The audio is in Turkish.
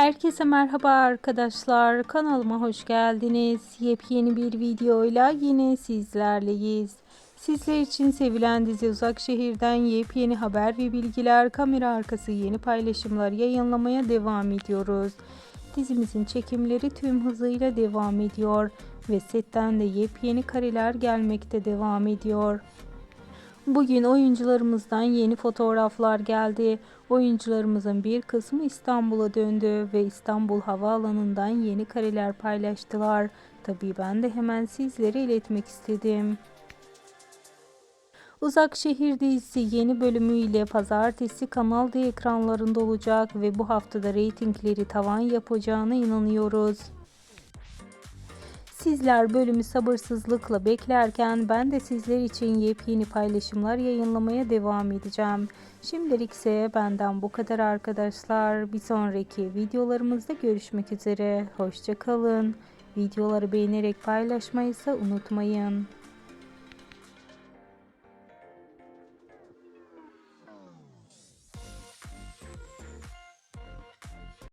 Herkese merhaba arkadaşlar. Kanalıma hoş geldiniz. Yepyeni bir videoyla yine sizlerleyiz. Sizler için sevilen dizi Uzak Şehir'den yepyeni haber ve bilgiler, kamera arkası yeni paylaşımlar yayınlamaya devam ediyoruz. Dizimizin çekimleri tüm hızıyla devam ediyor ve setten de yepyeni kareler gelmekte devam ediyor. Bugün oyuncularımızdan yeni fotoğraflar geldi. Oyuncularımızın bir kısmı İstanbul'a döndü ve İstanbul Havaalanı'ndan yeni kareler paylaştılar. Tabii ben de hemen sizlere iletmek istedim. Uzak Şehir dizisi yeni bölümüyle pazartesi Kanal D ekranlarında olacak ve bu haftada reytingleri tavan yapacağına inanıyoruz. Sizler bölümü sabırsızlıkla beklerken ben de sizler için yepyeni paylaşımlar yayınlamaya devam edeceğim. Şimdilik ise benden bu kadar arkadaşlar. Bir sonraki videolarımızda görüşmek üzere. Hoşçakalın. Videoları beğenerek paylaşmayı ise unutmayın.